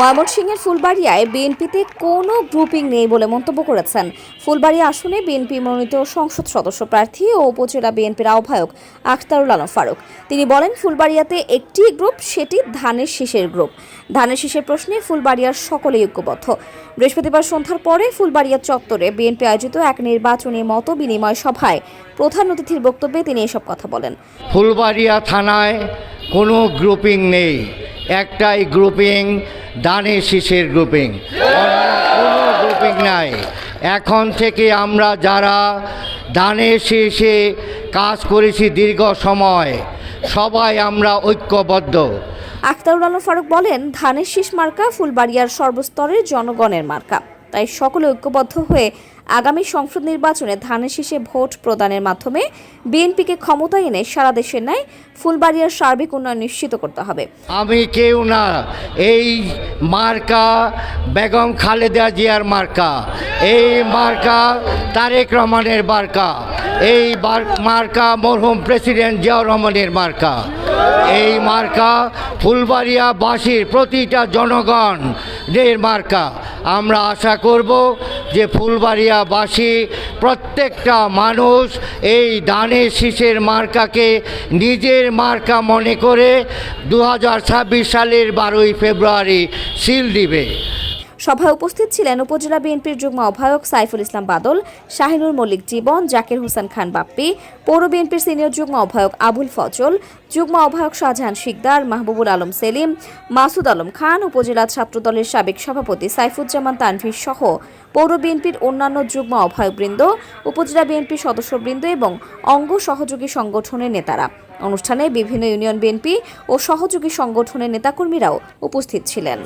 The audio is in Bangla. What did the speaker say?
ময়মনসিংহের ফুলবাড়িয়ায় বিএনপিতে কোনো গ্রুপিং নেই বলে মন্তব্য করেছেন। ফুলবাড়িয়া আসনে বিএনপি মনোনীত সংসদ সদস্য প্রার্থী ও উপজেলা বিএনপির আহ্বায়ক আখতারুল আলম ফারুক। তিনি বলেন, ফুলবাড়িয়াতে একটি গ্রুপ, সেটি ধানের শীষের গ্রুপ। ধানের শীষের প্রশ্নে ফুলবাড়িয়ার সকলেই ঐক্যবদ্ধ। বৃহস্পতিবার সন্ধ্যার পরে ফুলবাড়িয়া চত্বরে বিএনপি আয়োজিত এক নির্বাচনী মত বিনিময় সভায় প্রধান অতিথির বক্তব্যে তিনি এসব কথা বলেন। ফুলবাড়িয়া থানায় কোনো গ্রুপিং নেই। একটাই গ্রুপিং দানে শীষের গ্রুপিং কোনো গ্রুপিং নাই। এখন থেকে আমরা যারা দানে শীষে কাজ করেছি দীর্ঘ সময়, সবাই আমরা ঐক্যবদ্ধ। আখতারুল আলম ফারুক বলেন, ধানের শীষ মার্কা ফুলবাড়িয়ার সর্বস্তরের জনগণের মার্কা। তাই সকলে ঐক্যবদ্ধ হয়ে আগামী সংসদ নির্বাচনে ধানের শীষে ভোট প্রদানের মাধ্যমে বিএনপিকে ক্ষমতা এনে সারা দেশের ন্যায় ফুলবাড়িয়ার সার্বিক উন্নয়ন নিশ্চিত করতে হবে। আমি কেউ না, এই মার্কা বেগম খালেদা জিয়ার মার্কা, এই মার্কা তারেক রহমানের মার্কা। এই মার্কা মরহুম প্রেসিডেন্ট জিয়াউর রহমানের মার্কা। এই মার্কা ফুলবাড়িয়াবাসীর প্রতিটা জনগণের মার্কা। আমরা আশা করব যে ফুলবাড়িয়াবাসী প্রত্যেকটা মানুষ এই দানের শীষের মার্কাকে নিজের মার্কা মনে করে দু হাজার ছাব্বিশ সালের বারোই ফেব্রুয়ারি সিল দিবে। সভায় উপস্থিত ছিলেন উপজেলা বিএনপির যুগ্ম আহ্বায়ক সাইফুল ইসলাম বাদল, শাহিনুর মল্লিক জীবন, জাকির হোসেন খান বাপ্পি, পৌর বিএনপির সিনিয়র যুগ্ম আহ্বায়ক আবুল ফজল, যুগ্ম আহ্বায়ক শাহজাহান শিকদার, মাহবুবুল আলম সেলিম, মাসুদ আলম খান, উপজেলা ছাত্রদলের সাবেক সভাপতি সাইফুজ্জামান তানভীর সহ পৌর বিএনপির অন্যান্য যুগ্ম আহ্বায়কবৃন্দ, উপজেলা বিএনপির সদস্যবৃন্দ এবং অঙ্গ সহযোগী সংগঠনের নেতারা। অনুষ্ঠানে বিভিন্ন ইউনিয়ন বিএনপি ও সহযোগী সংগঠনের নেতাকর্মীরাও উপস্থিত ছিলেন।